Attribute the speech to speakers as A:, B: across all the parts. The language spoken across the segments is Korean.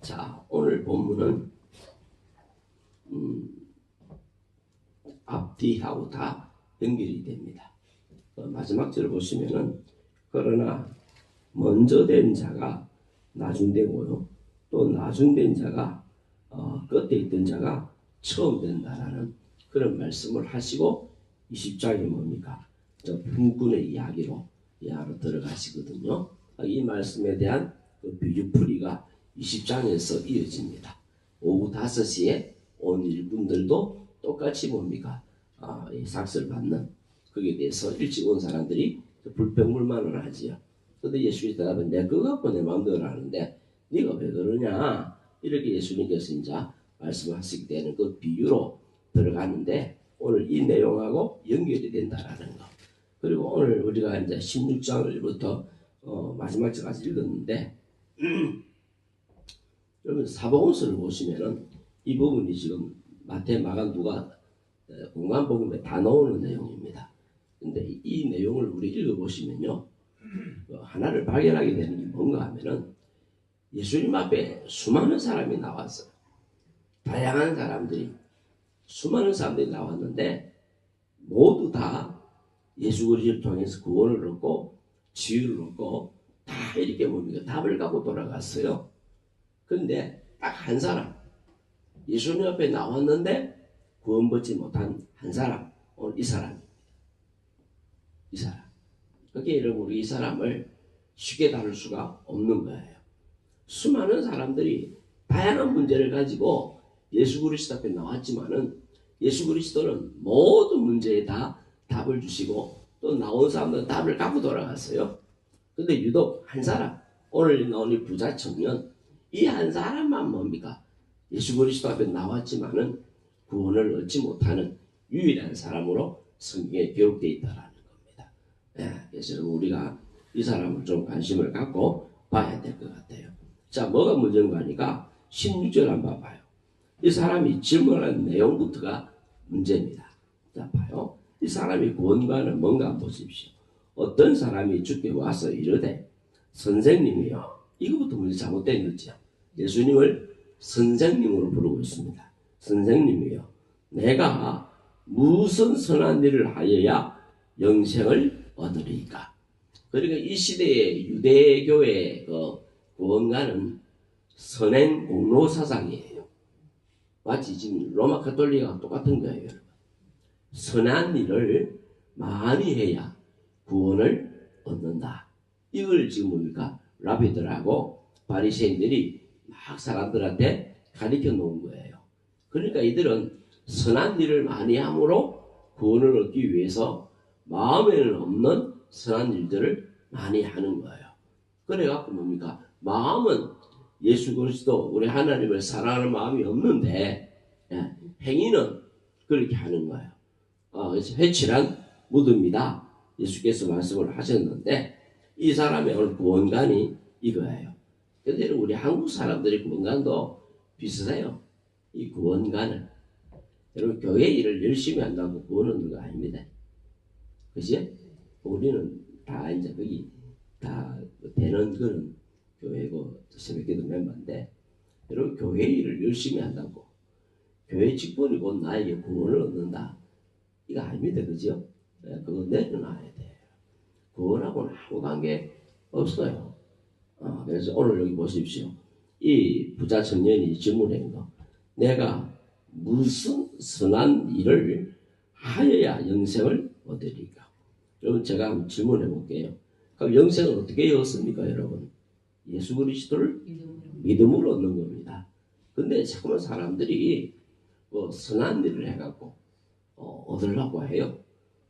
A: 자, 오늘 본문은 음, 앞뒤하고 다 연결이 됩니다. 어, 마지막 절을 보시면은 그러나 먼저 된 자가 나중되고요. 또 나중된 자가 어, 끝에 있던 자가 처음 된다라는 그런 말씀을 하시고 20장이 뭡니까? 저 분군의 이야기로 이야기로 들어가시거든요. 어, 이 말씀에 대한 그 비유풀이가 20장에서 이어집니다. 오후 5시에 온 일꾼들도 똑같이 뭡니까? 아, 이 삭스를 받는 거기에 대해서 일찍 온 사람들이 불평불만을 하지요. 근데 예수님이 대답은 내 그거 갖고 내 마음대로 하는데 네가 왜 그러냐? 이렇게 예수님께서 이제 말씀하시게 되는 그 비유로 들어가는데 오늘 이 내용하고 연결이 된다라는 거. 그리고 오늘 우리가 이제 16장을부터 어, 마지막 절까지 읽었는데 여러분 사복음서를 보시면은 이 부분이 지금 마태, 마가, 누가 공간 복음에 다 나오는 내용입니다. 근데 이, 이 내용을 우리 읽어보시면요. 그 하나를 발견하게 되는 게 뭔가 하면은 예수님 앞에 수많은 사람이 나왔어요. 다양한 사람들이 수많은 사람들이 나왔는데 모두 다 예수 그리스도를 통해서 구원을 얻고 지유를 얻고 다 이렇게 뭡니까 답을 갖고 돌아갔어요. 그런데 딱 한 사람. 예수님 앞에 나왔는데 구원받지 못한 한 사람. 오늘 이 사람. 이 사람. 그렇게 여러분 우리 이 사람을 쉽게 다룰 수가 없는 거예요. 수많은 사람들이 다양한 문제를 가지고 예수 그리스도 앞에 나왔지만은 예수 그리스도는 모든 문제에 다 답을 주시고 또 나온 사람들은 답을 갖고 돌아갔어요. 근데 유독 한 사람. 오늘 나온 이 부자 청년 이 한 사람만 뭡니까? 예수 그리스도 앞에 나왔지만은 구원을 얻지 못하는 유일한 사람으로 성경에 기록되어 있다라는 겁니다. 예, 그래서 우리가 이 사람을 좀 관심을 갖고 봐야 될 것 같아요. 자, 뭐가 문제인가 하니까 16절 한번 봐요. 이 사람이 질문한 내용부터가 문제입니다. 자, 봐요. 이 사람이 구원과는 뭔가 보십시오. 어떤 사람이 죽게 와서 이르되 선생님이요. 이거부터 문제 잘못된 거죠. 예수님을 선생님으로 부르고 있습니다. 선생님이요. 내가 무슨 선한 일을 하여야 영생을 얻으리까? 그러니까 이 시대의 유대교의 그 구원가는 선행 공로 사상이에요. 마치 지금 로마 카톨릭과 똑같은 거예요. 선한 일을 많이 해야 구원을 얻는다. 이걸 지금 뭡니까? 라비들하고 바리새인들이 막 사람들한테 가르쳐 놓은 거예요. 그러니까 이들은 선한 일을 많이 함으로 구원을 얻기 위해서 마음에는 없는 선한 일들을 많이 하는 거예요. 그래갖고 뭡니까? 마음은 예수 그리스도 우리 하나님을 사랑하는 마음이 없는데 예, 행위는 그렇게 하는 거예요. 어, 그래서 회칠한 무드입니다. 예수께서 말씀을 하셨는데 이 사람의 오늘 구원관이 이거예요. 근데 우리 한국 사람들의 구원관도 비슷해요. 이 구원관을 여러분 교회 일을 열심히 한다고 구원 얻는 거 아닙니다. 그지? 우리는 다 이제 거기 다 되는 그런 교회고 새벽 기도 멤버인데 여러분 교회 일을 열심히 한다고 교회 직분이 곧 나에게 구원을 얻는다. 이거 아닙니다. 그죠? 네, 그거 내려놔야 돼요. 구원하고는 아무 관계 없어요. 어, 그래서 오늘 여기 보십시오. 이 부자 청년이 질문한 거. 내가 무슨 선한 일을 하여야 영생을 얻으리까? 여러분 제가 한번 질문해 볼게요. 그럼 영생을 어떻게 얻습니까, 여러분? 예수 그리스도를 믿음으로 얻는 겁니다. 근데 자꾸만 사람들이 뭐 선한 일을 해갖고 어, 얻으려고 해요.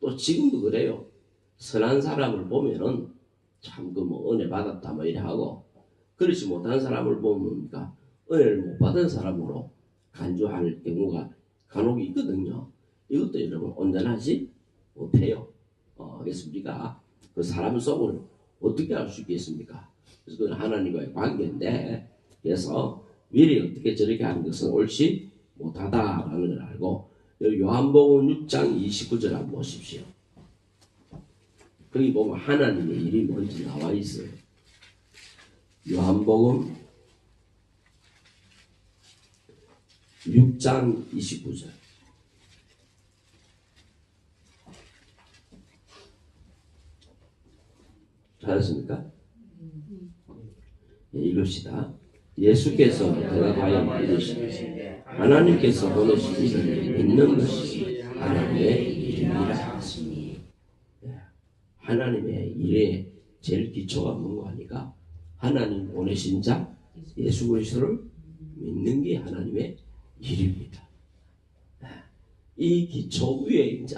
A: 또 지금도 그래요. 선한 사람을 보면은 참 그 뭐 은혜 받았다 뭐 이래 하고 그렇지 못한 사람을 보면 뭡니까? 은혜를 못 받은 사람으로 간주할 경우가 간혹 있거든요. 이것도 여러분 온전하지 못해요. 어, 우리가 그 사람 속을 어떻게 알 수 있겠습니까? 그래서 그건 하나님과의 관계인데 그래서 미리 어떻게 저렇게 하는 것은 옳지 못하다라는 걸 알고 요한복음 6장 29절 한번 보십시오. 거기 보면 하나님의 일이 뭔지 나와 있어요. 요한복음 6장 29절. 찾았습니까? 예, 읽읍시다. 예수께서 대답하여 이르시되 하나님께서 보내신 이를 믿는 것이 하나님의 일이라 하나님의 일에 제일 기초가 뭔가 하니까 하나님 보내신 자 예수 그리스도를 믿는 게 하나님의 일입니다. 예, 이 기초 위에 이제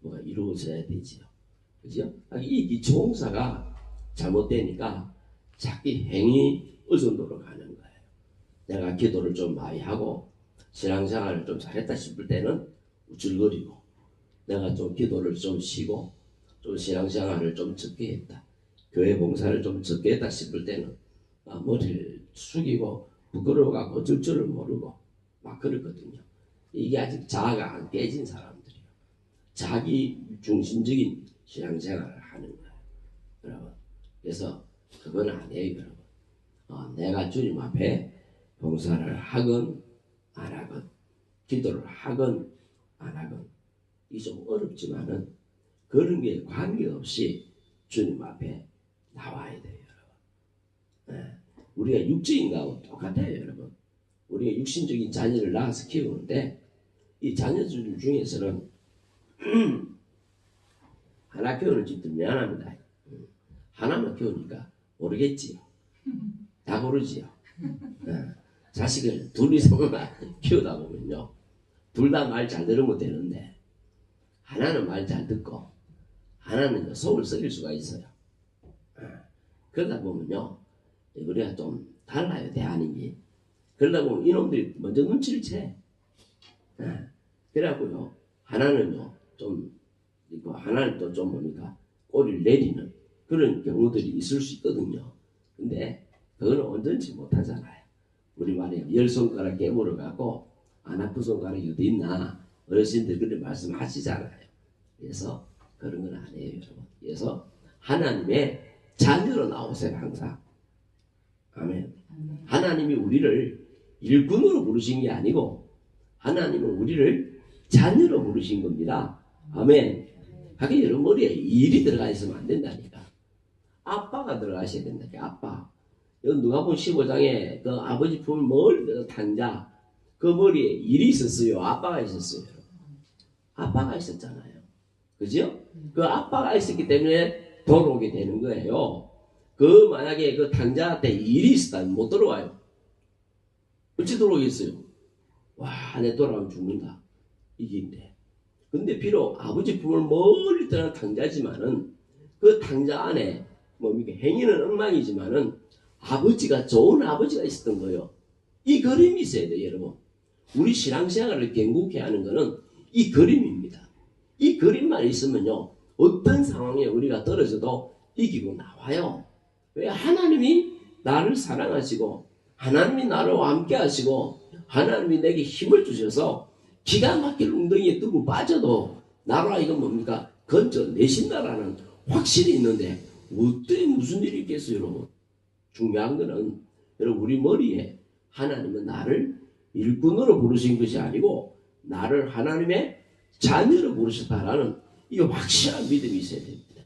A: 뭐가 이루어져야 되지요. 그죠? 이 기초 공사가 잘못되니까 자기 행위 의존도로 가는 거예요. 내가 기도를 좀 많이 하고 신앙생활을 좀 잘했다 싶을 때는 우쭐거리고 내가 좀 기도를 좀 쉬고 좀 신앙생활을 좀 적게 했다. 교회 봉사를 좀 적게 했다 싶을 때는 아, 머리를 숙이고 부끄러워갖고 어쩔 줄을 모르고 막 그렇거든요. 이게 아직 자아가 안 깨진 사람들이에요. 자기 중심적인 신앙생활을 하는 거예요. 여러분. 그래서 그건 아니에요, 여러분. 어, 내가 주님 앞에 봉사를 하건 안 하건 기도를 하건 안 하건 이게 좀 어렵지만은 그런 게 관계없이 주님 앞에 나와야 돼요, 여러분. 예. 우리가 육적인 거하고 똑같아요, 여러분. 우리가 육신적인 자녀를 낳아서 키우는데 이 자녀들 중에서는 하나 키우는 집도 미안합니다. 하나만 키우니까 모르겠지요. 다 모르지요. 예. 자식을 둘 이상만 키우다 보면요. 둘 다 말 잘 들으면 되는데 하나는 말 잘 듣고 하나는 속을 썩일 수가 있어요. 예. 그러다 보면요. 우리가 좀 달라요 대안이. 그러다 보면 이놈들이 먼저 눈치를 채. 예. 그래갖고요. 하나는요. 좀 있고 하나는 또좀 보니까 꼬리를 내리는 그런 경우들이 있을 수 있거든요. 근데 그거는 온전치 못하잖아요. 우리 말이에요. 열 손가락 깨물어 갖고 안 아픈 손가락이 어디 있나 어르신들 그렇게 말씀하시잖아요. 그래서 그런 건 아니에요, 여러분. 그래서 하나님의 자녀로 나오세요, 항상. 아멘. 하나님이 우리를 일꾼으로 부르신 게 아니고 하나님은 우리를 자녀로 부르신 겁니다. 아멘. 하긴 여러분 머리에 일이 들어가 있으면 안 된다니까. 아빠가 들어가셔야 된다니까, 아빠. 여기 누가 본 15장에 그 아버지 품을 멀리 들어 탄 자 그 머리에 일이 있었어요. 아빠가 있었어요. 아빠가 있었잖아요. 그죠? 그 아빠가 있었기 때문에 돌아오게 되는 거예요. 그 만약에 그 당자한테 일이 있었다면 못 들어와요. 어찌 들어오겠어요? 와, 내 돌아오면 죽는다. 이긴데. 근데 비록 아버지 품을 멀리 떠난 당자지만은 그 당자 안에 뭡니까 행위는 엉망이지만은 아버지가 좋은 아버지가 있었던 거예요. 이 그림이 있어야 돼요, 여러분. 우리 신앙생활을 견고케 하는 거는 이 그림입니다. 이 그림만 있으면요, 어떤 상황에 우리가 떨어져도 이기고 나와요. 왜 하나님이 나를 사랑하시고 하나님이 나를 함께 하시고 하나님이 내게 힘을 주셔서 기가 막힐 웅덩이에 뚫고 빠져도 나라 이건 뭡니까? 건져내신다라는 확실히 있는데 어떻게 무슨 일이 있겠어요, 여러분? 중요한 거는 여러분 우리 머리에 하나님은 나를 일꾼으로 부르신 것이 아니고 나를 하나님의 자녀로 부르셨다라는 이 확실한 믿음이 있어야 됩니다.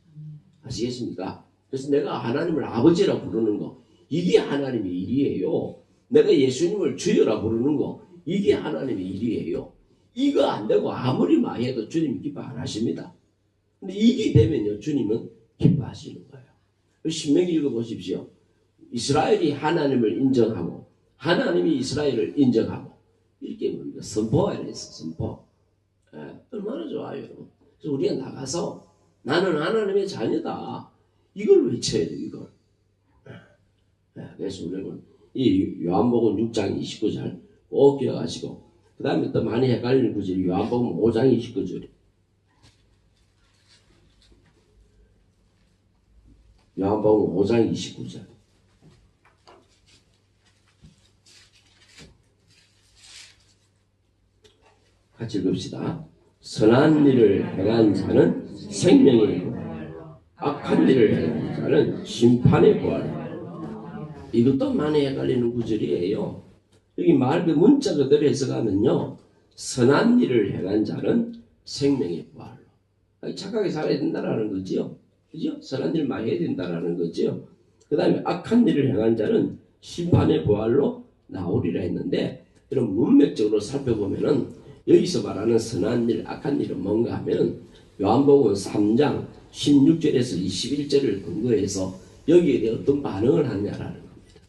A: 아시겠습니까? 그래서 내가 하나님을 아버지라 부르는 거 이게 하나님의 일이에요. 내가 예수님을 주여라 부르는 거 이게 하나님의 일이에요. 이거 안 되고 아무리 많이 해도 주님 기뻐 안 하십니다. 근데 이게 되면요 주님은 기뻐하시는 거예요. 신명기 읽어보십시오. 이스라엘이 하나님을 인정하고 하나님이 이스라엘을 인정하고 이렇게 뭡니까 선포해야 했어 선포. 예, 얼마나 좋아요. 그래서 우리가 나가서 나는 하나님의 자녀다. 이걸 외쳐야 돼 이걸. 예, 그래서 우리는 이 요한복음 6장 29절 꼭 기억하시고 그 다음에 또 많이 헷갈리는 구절이 요한복음 5장 29절 요한복음 5장 29절 같이 읽읍시다. 선한 일을 행한 자는 생명의 부활, 악한 일을 행한 자는 심판의 부활. 이것도 많이 헷갈리는 구절이에요. 여기 말그 문자 그대로 해석하면요. 선한 일을 행한 자는 생명의 부활로. 착하게 살아야 된다라는 거지요. 그죠? 선한 일 많이 해야 된다라는 거지요. 그 다음에 악한 일을 행한 자는 심판의 부활로 나오리라 했는데, 이런 문맥적으로 살펴보면은 여기서 말하는 선한 일, 악한 일은 뭔가 하면은 요한복음 3장 16절에서 21절을 근거해서 여기에 대해 어떤 반응을 하느냐라는 겁니다.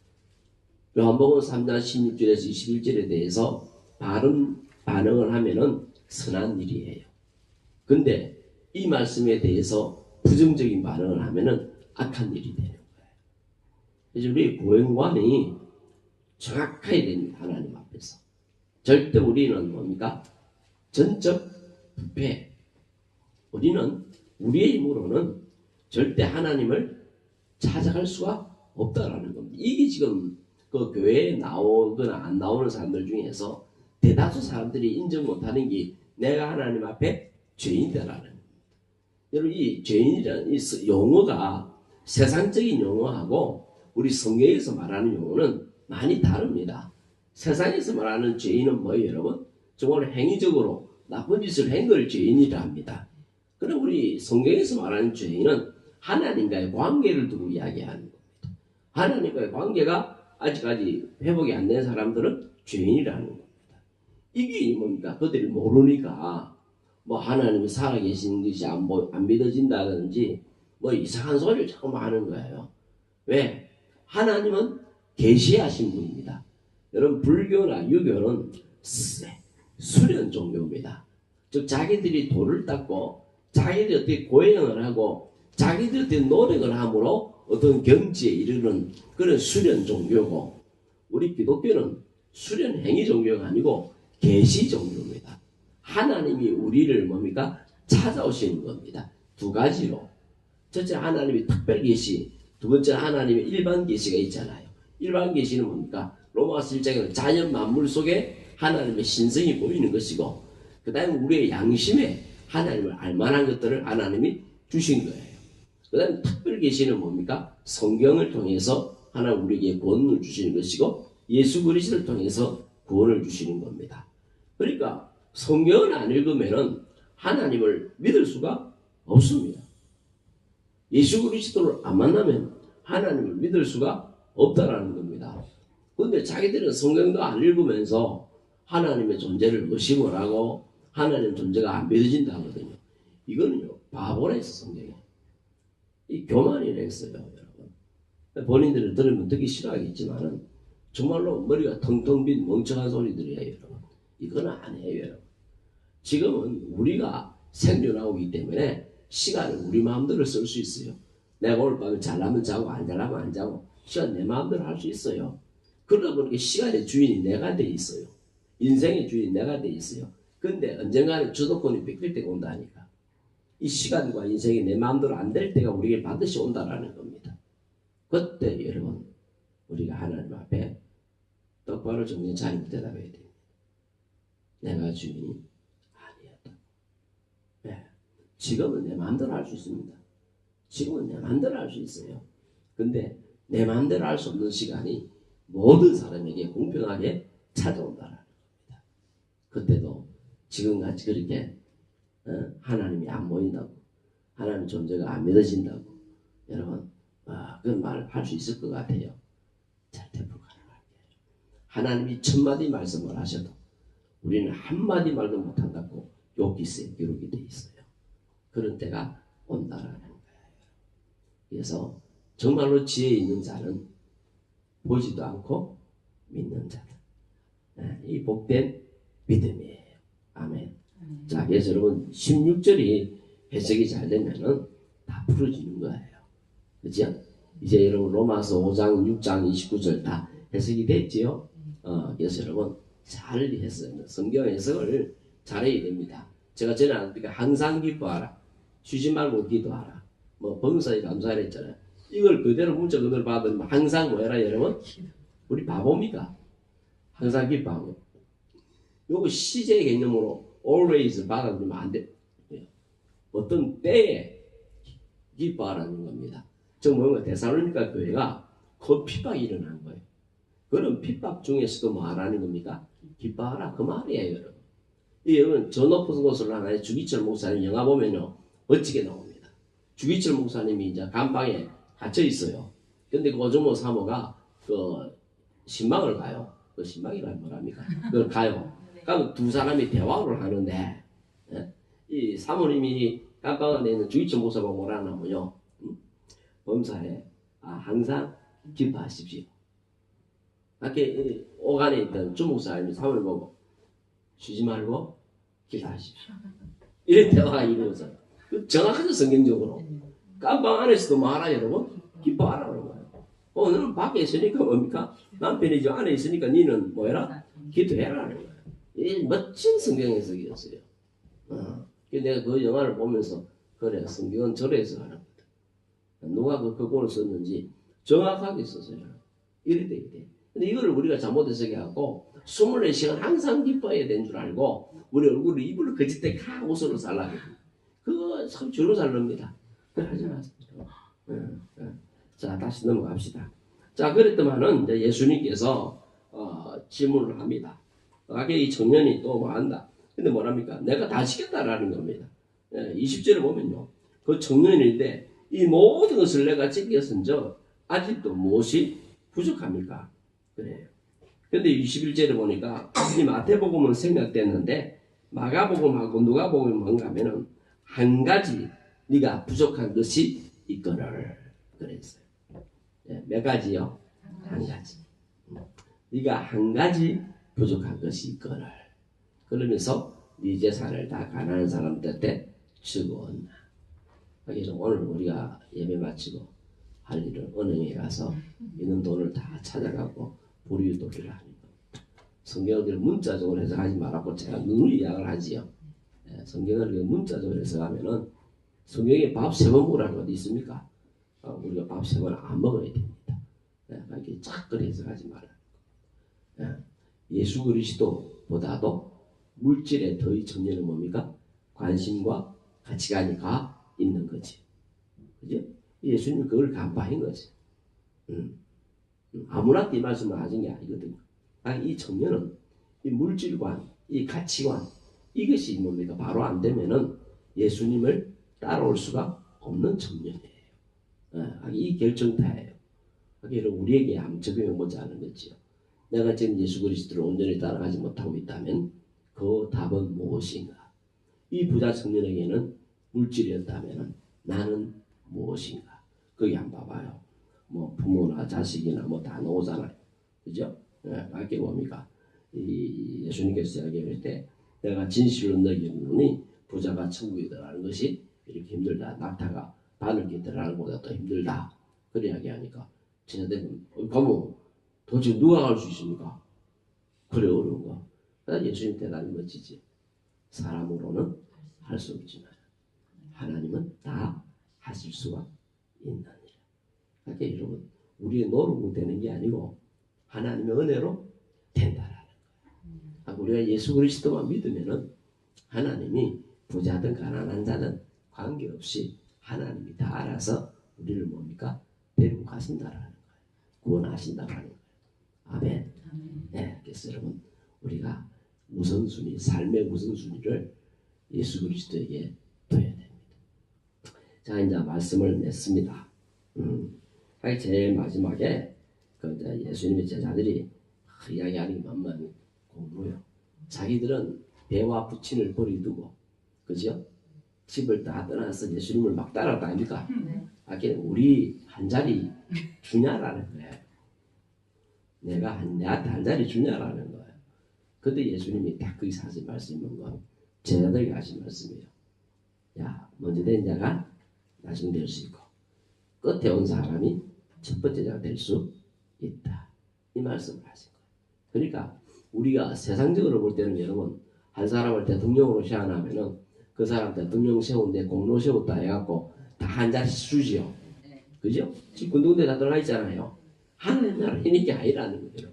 A: 요한복음 3장 16절에서 21절에 대해서 바른 반응을 하면은 선한 일이에요. 근데 이 말씀에 대해서 부정적인 반응을 하면은 악한 일이 되는 거예요. 그래서 우리 고행관이 정확해야 됩니다. 하나님. 절대 우리는 뭡니까? 전적 부패. 우리는 우리의 힘으로는 절대 하나님을 찾아갈 수가 없다라는 겁니다. 이게 지금 그 교회에 나오거나 안 나오는 사람들 중에서 대다수 사람들이 인정 못하는 게 내가 하나님 앞에 죄인이다라는 겁니다. 여러분 이 죄인이라는 이 용어가 세상적인 용어하고 우리 성경에서 말하는 용어는 많이 다릅니다. 세상에서 말하는 죄인은 뭐예요, 여러분? 정말 행위적으로 나쁜 짓을 한 걸 죄인이라 합니다. 그럼 우리 성경에서 말하는 죄인은 하나님과의 관계를 두고 이야기하는 겁니다. 하나님과의 관계가 아직까지 회복이 안 된 사람들은 죄인이라는 겁니다. 이게 뭡니까? 그들이 모르니까 뭐 하나님이 살아계시는 것이 안, 보, 안 믿어진다든지 뭐 이상한 소리를 자꾸 하는 거예요. 왜? 하나님은 계시하신 분입니다. 여러분 불교나 유교는 수련 종교입니다. 즉 자기들이 돌을 닦고 자기들이 어떻게 고행을 하고 자기들이 어떻게 노력을 함으로 어떤 경지에 이르는 그런 수련 종교고 우리 기독교는 수련 행위 종교가 아니고 계시 종교입니다. 하나님이 우리를 뭡니까 찾아오시는 겁니다. 두 가지로 첫째 하나님이 특별 계시, 두 번째 하나님의 일반 계시가 있잖아요. 일반 계시는 뭡니까 로마서 1장에는 자연 만물 속에 하나님의 신성이 보이는 것이고 그 다음에 우리의 양심에 하나님을 알만한 것들을 하나님이 주신 거예요. 그 다음에 특별 계시는 뭡니까? 성경을 통해서 하나님 우리에게 구원을 주시는 것이고 예수 그리스도를 통해서 구원을 주시는 겁니다. 그러니까 성경을 안 읽으면은 하나님을 믿을 수가 없습니다. 예수 그리스도를 안 만나면 하나님을 믿을 수가 없다라는 겁니다. 근데 자기들은 성경도 안 읽으면서 하나님의 존재를 의심을 하고 하나님 존재가 안 믿어진다 하거든요. 이거는요, 바보라 했어, 성경에. 이 교만이라 했어요, 여러분. 본인들은 들으면 듣기 싫어하겠지만은, 정말로 머리가 텅텅 빈 멍청한 소리들이에요, 여러분. 이건 아니에요, 여러분. 지금은 우리가 있기 때문에 시간을 우리 마음대로 쓸 수 있어요. 내가 오늘 밤에 잘나면 자고 안 잘나면 안 자고 시간 내 마음대로 할 수 있어요. 그러다 보니까 시간의 주인이 내가 돼 있어요. 인생의 주인이 내가 돼 있어요. 근데 언젠가는 주도권이 뺏길 때가 온다니까. 이 시간과 인생이 내 마음대로 안 될 때가 우리에게 반드시 온다라는 겁니다. 그때 여러분 우리가 하나님 앞에 똑바로 정신 차리고 대답해야 됩니다. 내가 주인이 아니었다. 네. 지금은 내 마음대로 할 수 있습니다. 지금은 내 마음대로 할 수 있어요. 근데 내 마음대로 할 수 없는 시간이 모든 사람에게 공평하게 찾아온다라는 겁니다. 그때도 지금같이 그렇게 어? 하나님이 안 보인다고 하나님 존재가 안 믿어진다고 여러분 아, 그런 말을 할 수 있을 것 같아요. 절대 불가능하게 하나님이 천마디 말씀을 하셔도 우리는 한마디 말도 못한다고 욕기스에 기록이 돼 있어요. 그런 때가 온다라는 거예요. 그래서 정말로 지혜 있는 자는 보지도 않고 믿는 자다. 네, 이 복된 믿음이에요. 아멘. 음. 자, 그래서 여러분 16절이 해석이 잘 되면은 다 풀어지는 거예요. 그죠? 이제 여러분 로마서 5장, 6장, 29절 다 해석이 됐지요? 어, 그래서 여러분 잘 했어요. 성경 해석을 잘해야 됩니다. 제가 전에 그러니까 항상 기뻐하라. 쉬지 말고 기도하라. 뭐 범사에 감사하라 했잖아요. 이걸 그대로 문자 그대로 받으면 항상 뭐해라 여러분? 우리 바보입니까? 항상 기뻐하고 요거 시제 개념으로 always 받아들이면 안 돼. 어떤 때에 기뻐하라는 겁니다. 즉 뭔가 대사로니까 교회가 커피박이 일어난 거예요. 그런 핍박 중에서도 뭐 하라는 겁니까? 기뻐하라 그 말이에요 여러분. 이 여러분 저 높은 곳을 하나의 주기철 목사님 영화 보면요 멋지게 나옵니다. 주기철 목사님이 이제 감방에 갇혀 있어요. 근데 그 오정모 사모가 그 신방을 가요. 그 신방이란 뭐랍니까? 그걸 가요. 그럼 두 사람이 대화를 하는데 예? 이 사모님이 깜빵 안에 있는 주기철 목사가 뭐라 하냐면요. 음? 범사에 아, 항상 기뻐하십시오. 이렇게 오간에 있던 주목사님이 사모님 보고 쉬지 말고 기도하십시오. 이런 대화가 이루어져요. 그 정확하죠 성경적으로. 깜빵 안에서도 말하 여러분 기뻐하라는 거예요. 오늘은 밖에 있으니까 뭡니까? 남편이 저 안에 있으니까 니는 뭐해라? 기도해라는 거예요. 이 멋진 성경 해석이었어요. 어. 내가 그 영화를 보면서 그래 성경은 저래서 하는 거다. 누가 그 그꼴을 썼는지 정확하게 썼어요. 이래 돼 이래. 근데 이거를 우리가 잘못 해석해 갖고 24시간 항상 기뻐해야 되는 줄 알고 우리 얼굴을 입을 거짓대 가 웃으로 살라고 그거 참 주로 살릅니다. 하지 마세요. 응, 응. 자 다시 넘어갑시다. 자 그랬더만은 이제 예수님께서 어, 질문을 합니다. 아게 이 청년이 또 뭐 한다. 근데 뭐랍니까? 내가 다 시켰다라는 겁니다. 예, 20절에 보면요. 그 청년인데 이 모든 것을 내가 지켰은저 아직도 무엇이 부족합니까? 그래요. 근데 21절에 보니까 이 마태복음은 생략됐는데 마가복음하고 누가복음이 뭔가 하면은 한 가지 네가 부족한 것이 있거늘 그랬어요. 예, 몇 가지요? 한 가지. 음. 네가 한 가지 부족한 것이 있거늘 그러면서 네 재산을 다 가난한 사람들한테 온나. 그래서 오늘 우리가 예배 마치고 할 일은 은행에 가서 있는 돈을 다 찾아가고 불이웃돕기를 하는 거. 성경을 문자적으로 해석하지 말라고 제가 누누이 이야기를 하지요. 예, 성경을 그 문자적으로 해석하면은 성경에 밥 세 번 먹으라는 것 있습니까? 어, 우리가 밥 세 번 안 먹어야 됩니다. 예, 이렇게 착그리 해석하지 말아. 예, 예수 그리스도보다도 물질에 더의 청년은 뭡니까? 관심과 가치관이 가 있는 거지. 그죠? 예수님 그걸 간파한 거지. 음. 음, 아무나 이 말씀을 하신 게 아니거든요. 아니, 이 청년은 이 물질관, 이 가치관, 이것이 뭡니까? 바로 안 되면은 예수님을 따라올 수가 없는 청년이에요. 어, 이 결정타예요. 그게 우리에게 한번 적용해 보자 하는 거지요. 내가 지금 예수 그리스도를 온전히 따라가지 못하고 있다면 그 답은 무엇인가? 이 부자 청년에게는 물질이었다면 나는 무엇인가? 거기 한번 봐봐요. 뭐 부모나 자식이나 뭐 다 나오잖아요. 그죠? 예, 밖에 뭡니까? 이 예수님께서 이야기할 때 내가 진실로 너희에게 이르노니 부자가 들어가는 것이 이렇게 힘들다. 낙타가 바늘에 들어가는 것보다 더 힘들다. 그래 이야기 하니까 제자들은 어, 가면 도대체 누가 갈 수 있습니까? 그래 어려운 거. 난 예수님 대단히 멋지지. 사람으로는 할 수 없지만 하나님은 다 하실 수가 있느니라. 그러니까 여러분 우리의 노력으로 되는 게 아니고 하나님의 은혜로 된다라는 거예요. 아, 우리가 예수 그리스도만 믿으면은 하나님이 부자든 가난한 자든 관계없이 하나님이 다 알아서 우리를 뭡니까 데리고 가신다라는 거예요. 구원하신다라는 거예요. 아멘. 네, 그래서 여러분 우리가 우선순위, 삶의 우선순위를 예수 그리스도에게 둬야 됩니다. 자, 이제 말씀을 냈습니다. 음, 제일 마지막에 그 예수님의 제자들이 이야기하는 게 만만 공부요. 자기들은 배와 부친을 버리두고, 그죠? 집을 다 떠나서 예수님을 막 따라갔다 아닙니까? 아까 우리 한 자리 주냐라는 거예요. 내가 한, 내한테 한 자리 주냐라는 거예요. 근데 예수님이 딱 거기서 하신 말씀인 건 제자들에게 하신 말씀이에요. 야, 먼저 된 자가 나중에 될수 있고, 끝에 온 사람이 첫 번째 자가 될 수 있다. 이 말씀을 하신 거예요. 그러니까 우리가 세상적으로 볼 때는 여러분, 한 사람을 대통령으로 세워나면은 그 사람 대통령 세운데 공로 세웠다 해갖고 다 한 자리씩 주지요. 그죠? 지금 군동대 다 들어가 있잖아요. 하나님 나라 힘이 아니라는 거예요.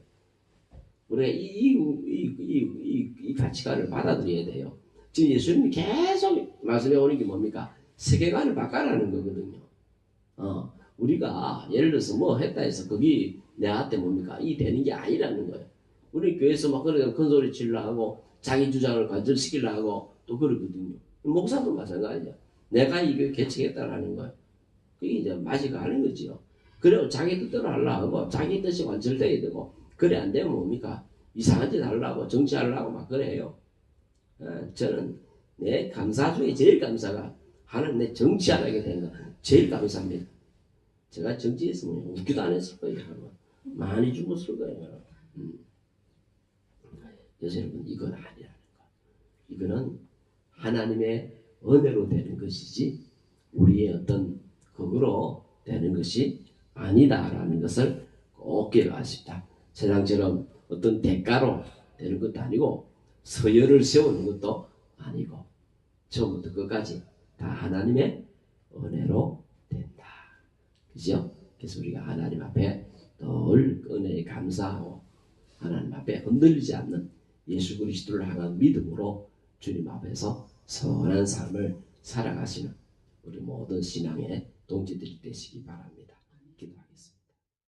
A: 우리가 이, 이, 이, 이, 이, 가치관을 받아들여야 돼요. 지금 예수님이 계속 말씀해 오는 게 뭡니까? 세계관을 바꿔라는 거거든요. 어, 우리가 예를 들어서 뭐 했다 해서 거기 내한테 뭡니까? 이 되는 게 아니라는 거예요. 우리 교회에서 막 그렇게 큰 소리 치려 하고 자기 주장을 관철시키려 하고 또 그러거든요. 목사도 마찬가지야. 내가 이거 개척했다라는 거예요. 그게 이제 맛이 가는 거지요. 그리고 자기 뜻대로 하려고 자기 뜻이 관철돼야 되고 그래 안 되면 뭡니까? 이상한 짓 하려고 정치하려고 막 그래요. 어, 저는 내 감사 중에 제일 감사가 하나님 내 정치 안 하게 되는 거 제일 감사합니다. 제가 정치했으면 웃기도 안 했을 거예요. 많이 죽었을 거예요. 음. 여러분 이건 아니라는 거. 이거는 하나님의 은혜로 되는 것이지 우리의 어떤 극으로 되는 것이 아니다라는 것을 꼭 기억하십니다. 세상처럼 어떤 대가로 되는 것도 아니고 서열을 세우는 것도 아니고 처음부터 끝까지 다 하나님의 은혜로 된다. 그죠? 그래서 우리가 하나님 앞에 늘 은혜에 감사하고 하나님 앞에 흔들리지 않는 예수 그리스도를 향한 믿음으로 주님 앞에서 선한 삶을 살아가시는 우리 모든 신앙의 동지들이 되시기 바랍니다. 기도하겠습니다.